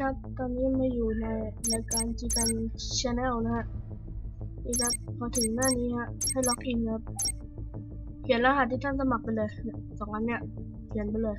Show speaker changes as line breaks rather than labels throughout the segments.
ครับตอนนี้มาอยู่ในรายการจีกันชาแนลนะฮะนี่ครับพอถึงหน้านี้ฮะให้ล็อกอินครับเขียนรหัสที่ท่านสมัครไปเลยสองอันเนี่ยเขียนไปเลย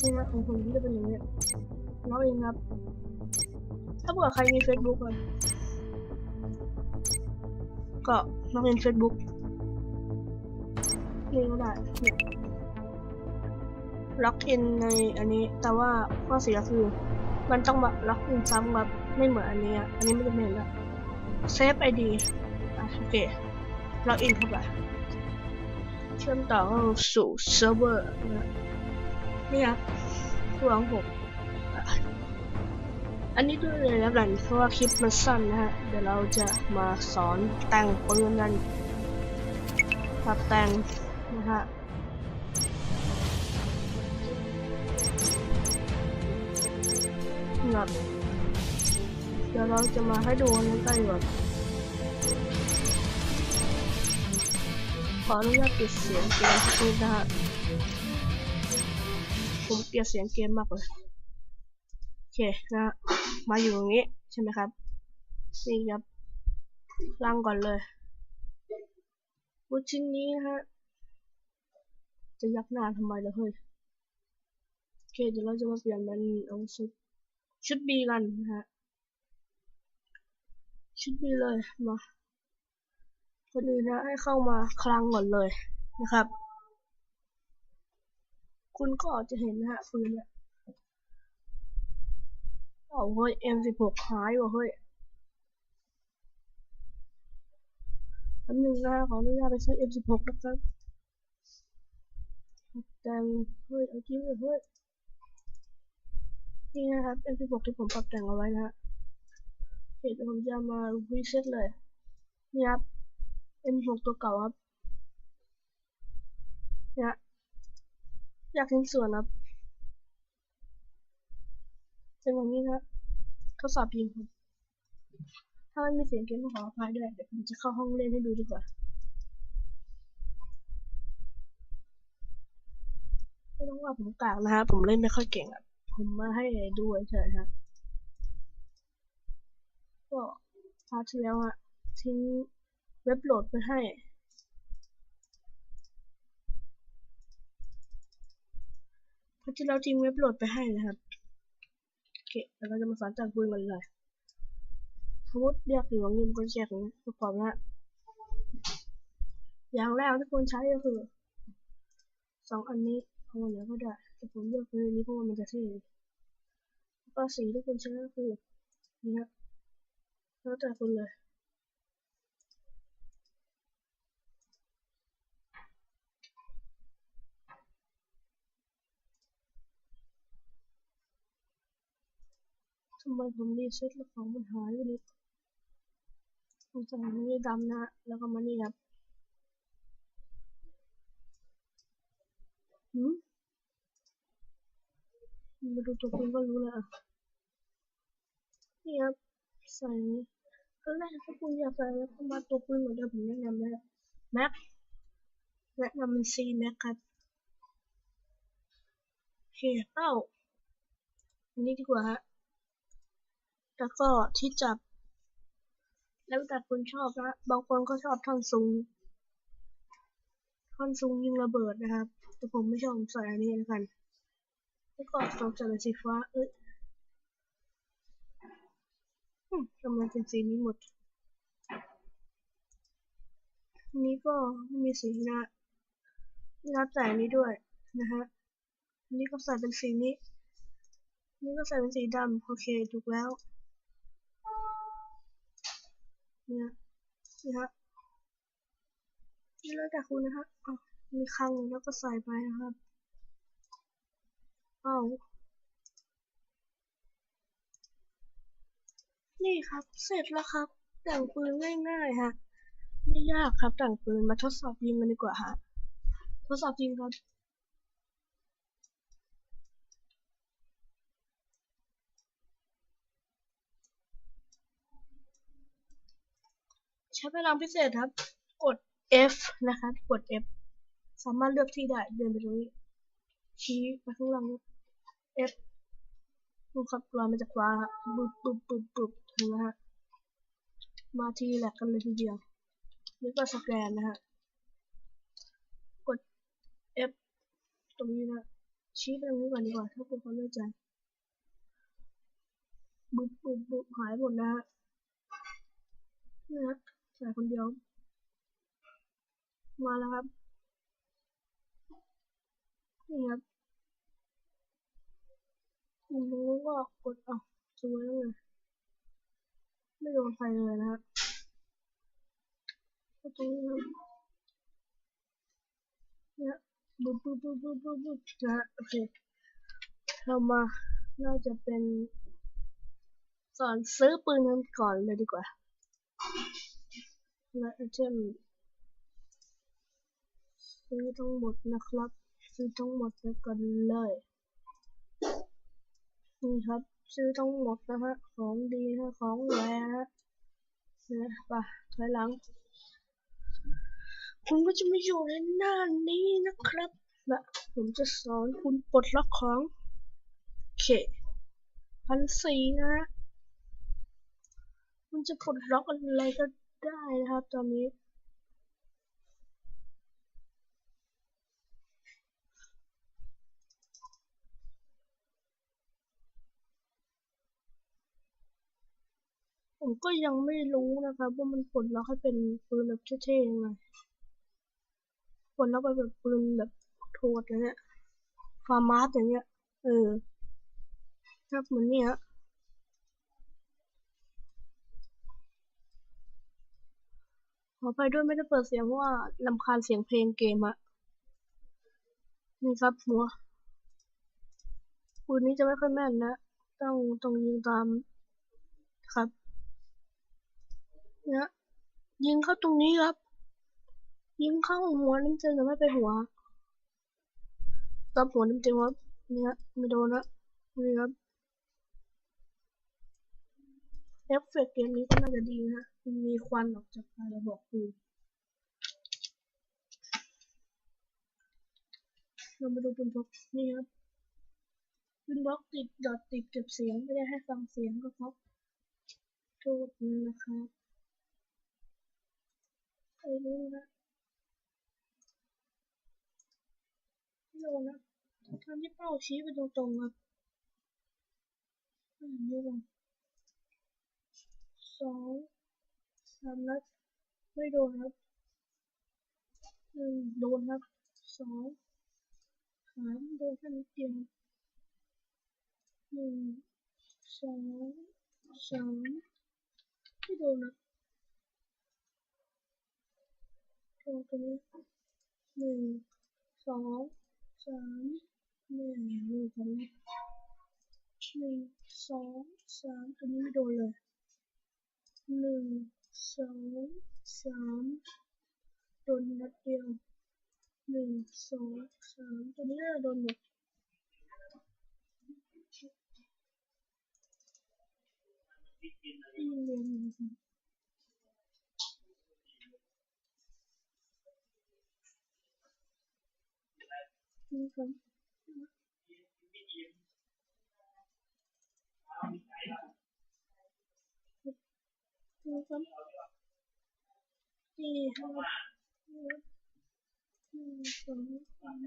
นี่นะของผมจะเป็นอย่างนี้ล็อกอินครับ ถ้าเผื่อใครมี Facebook อะก็ล็อกอิน Facebook นี่ก็ได้เนี่ย ล็อกอินในอันนี้ แต่ว่าข้อเสียคือ มันต้องมาล็อกอินซ้ำแบบไม่เหมือนอันนี้อะอันนี้ไม่จะเป็นล้วเซฟไอดีโอเคล็อกอินเข้าไปเชื่อมต่อเข้าสู่เซิร์ฟเวอร์นะนี่ครับตัวของผมอะอันนี้ด้วยเลยแล้วกันเพราะว่าคลิปมันสั้นนะฮะ เดี๋ยวเราจะมาสอนแต่งปืนกันปรับแต่งนะฮะ แบบเดี๋ยวเราจะมาให้ดูกันใกล้ๆก่อนขออนุญาตปิดเสียงเกมสักนิดนะฮะผมเกลียดเสียงเกมมากเลยโอเคนะมาอยู่ตรงนี้ใช่ไหมครับนี่ครับล่างก่อนเลยวุชิ้นนี้นะฮะจะยักหน้าทำไมล่ะเฮ้ยโอเคเดี๋ยวเราจะมาเปลี่ยนเป็นเอาชุด ชุดบีกันนะฮะ ชุดบีเลยมาคนอื่นนะให้เข้ามาคลังก่อนเลยนะครับ คุณก็อาจจะเห็นนะฮะปืนเนี่ยโอ้เฮ้ย M16 หายว่ะเฮ้ยอันหนึ่งนะขออนุญาตไปซื้อ M16 นะครับแต่งเฮ้ยเอาจริงเลยเฮ้ย นี่นะครับ M16 ที่ผมปรับแต่งเอาไว้นะฮะเดี๋ยวผมจะมารีเซ็ตเลย นี่ครับ M6 ตัวเก่าครับเนี่ยอยากทิ้งส่วนครับเป็นแบบนี้นะทดสอบยิงครับถ้าไม่มีเสียงเกมก็ขออภัยด้วย เดี๋ยวผมจะเข้าห้องเล่นให้ดูดีกว่าไม่ต้องว่าผมกากนะครับผมเล่นไม่ค่อยเก่งอะ ผมมาให้ดูเฉยๆครับก็พาร์ทที่แล้วอะทิ้งเว็บโหลดไปให้พาร์ทที่แล้วทิ้งเว็บโหลดไปให้นะครับโอเคแล้วเราจะมาสอนจากปืนกันเลยสมมติเรียกหรือว่าเงินก็แจกนะประกอบนะอย่างแรกที่ควรใช้ก็คือสองอันนี้เอาอันไหนก็ได้ แต่ผมเลือกปืนนี้เพราะว่ามันจะเท่แล้วก็สีที่คุณใช้ก็คือนี่ครับแล้วแต่คุณเลยทำไมผมรีเซ็ตแล้วของมันหายไปเลยผมจะมันนี่ดำนะ แล้วก็มานี่ครับหืม มาดูตัวปืนก็รู้แล้วอะนี่ครับใส่ครั้งแรกถ้าคุณอยากใส่แล้วก็มาตัวปืนเหมือนเดิมผมแนะนำเลยแม็กแนะนำเป็นซีแม็กครับโอเคเป้าอันนี้ดีกว่าฮะแล้วก็ที่จับ แล้วแต่คุณชอบนะบางคนก็ชอบท่อนซุงท่อนซุงยิงระเบิดนะครับ แต่ผมไม่ชอบผมใส่อันนี้แล้วกัน แล้วก็สองใส่เป็นสีฟ้าเอ้ยอืมทำไมเป็นสีนี้หมดอันนี้ก็ไม่มีสีนะนับใส่นี้ด้วยนะฮะอันนี้ก็ใส่เป็นสีนี้ นี่ก็ใส่เป็นสีดำโอเคถูกแล้วเนี่ยนี่ฮะนี่แล้วแต่คุณนะฮะอ๋อมีคลังแล้วก็ใส่ไปนะครับ อานี่ครับเสร็จแล้วครับ แต่งปืนง่ายๆฮะไม่ยากครับแต่งปืนมาทดสอบยิงกันดีกว่าฮะทดสอบยิงครับใช้พลังพิเศษครับ กด F นะครับ กด F สามารถเลือกที่ได้เดินไปตรงนี้ชี้ไปข้างหลัง เอฟดูครับลอยมาจากฟ้าฮะบึบบึบบึบบึบเห็นไหมฮะมาทีแหลกกันเลยทีเดียว นี่ก็สแกนนะฮะ กด F ตรงนี้นะชี้ไปตรงนี้ก่อนดีกว่าถ้าคุณเขาไม่ใจบึบบึบบึบหายหมดนะฮะนี่ฮะใส่คนเดียว มาแล้วครับ นี่ครับ มุมนู้นก็กดอะสวยแล้วไงไม่โดนใครเลยนะฮะก็ตรงนี้ครับเนี่ยบึบบึบบึบบึบบึบบึบนะฮะโอเคเรามาน่าจะเป็น สอนซื้อปืนกันก่อนเลยดีกว่าและไอเทมซื้อทั้งหมดนะครับ ซื้อทั้งหมดไปกันเลย นี่ครับ ซื้อทั้งหมดนะฮะ ของดีนะของแรงฮะนะไปถอยหลัง คุณก็จะไมาอยู่ในหน้านี้นะครับและผมจะสอนคุณปลดล็อกของเคพันสี่นะฮะมันจะปลดล็อกอะไรก็ได้นะครับ ตอนนี้ ผมก็ยังไม่รู้นะครับว่ามันปลดล็อกให้เป็นปืนแบบเท่ๆยังไงปลดล็อกไปแบบปืนแบบโทดอย่างเงี้ยฟาร์มาสอย่างเงี้ย เออครับเหมือนเนี้ยขอไปด้วยไม่ได้เปิดเสียงเพราะว่าลำคาญเสียงเพลงเกมอะนี่ครับหัวปืนนี้จะไม่ค่อยแม่นนะ ต้องต้องยิงตามครับ นี่ยยิงเข้าตรงนี้ครับ ยิงเข้าหัวน้ำเจนแต่ไม่ไปหัวตับหัวน้ำเจนครับเนี่ยไม่โดนนะนี่ครับเอฟเฟกต์เกมนี้ก็น่าจะดีนะมีควันออกจากปลายกระบอกปืนเรามาดูปืนพกนี่ครับปืนบล็อกติดดอทติดเก็บเสียงไม่ได้ให้ฟังเสียงก็เพราะโทษนะครับ ไอ้รู้นะไม่โดนนะทำที่เป้าชี้ไปตรงๆครับอืมนี่ลงสองสามนัดไม่โดนครับหนึ่งโดนครับสองสามโดนแค่นิดเดียวหนึ่งสองสามไม่โดนนะ โดนตัวนี้หนึ่งสองสามหนึ่งหนึ่งสองหนึ่งสองสามตัวนี้ไม่โดนเลยหนึ่งสองสามโดนนัดเดียวหนึ่งสองสามตัวนี้น่าจะโดนหมดนี่เรียน เหมือนกันนี่ครับนี่ครับนี่ครับนี่ครับหนึ่งสองสาม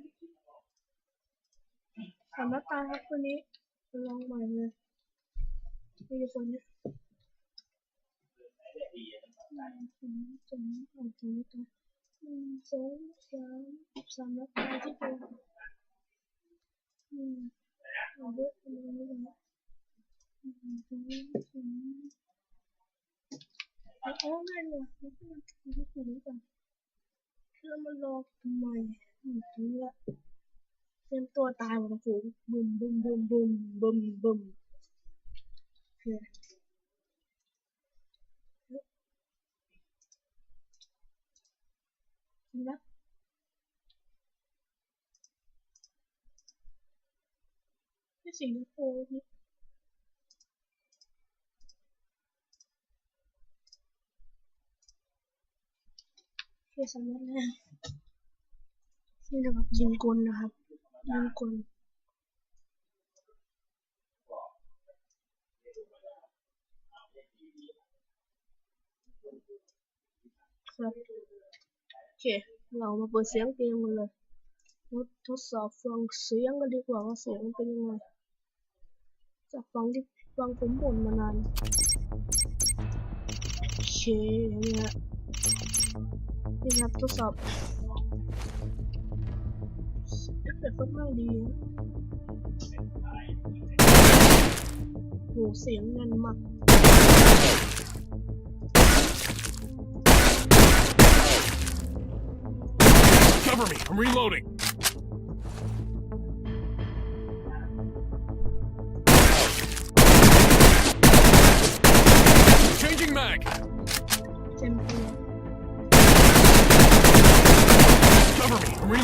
ามนัดตายครับตัวนี้ลองใหม่เลยนี่คนเนี้ยหนึ่งสองสามสามตัวหนึ่งสองสามสามนัดตายที่ตัว เอาเยอะไปเลยนะหนึ่งสองสามเอาเอาง่ายเลยแล้วก็มันทำให้ถูกก่อนแล้วมันรอทำไมอืมถึงละเตรียมตัวตายหมดแล้วฝูงบุมบุมบุมบุมบุมบุมโอเคนะ สิงคโปร์นี่โอเคสำเร็จแล้วนี่นะครับยิงกลนะครับยิงคนครับโอเค เรามาเปิดเสียงเกมกันเลยทดทดสอบฟังเสียงกันดีกว่าว่าเสียงมันเป็นยังไง จากฟังที่ฟังผมบ่นมานานโอเคเนี่ยนี่ครับทดสอบเอฟเฟกต์ค่อนข้างดีนะโหเสียงแน่นมาก
Cover me. I'm reloading.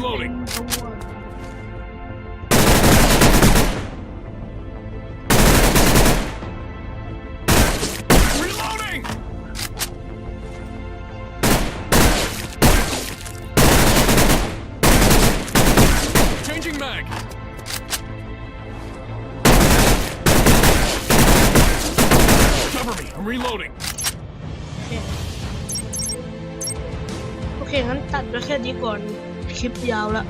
Me. I'm reloading.
โอเคโอเค งั้นตัดไปแค่นี้ก่อน คลิปยาวละ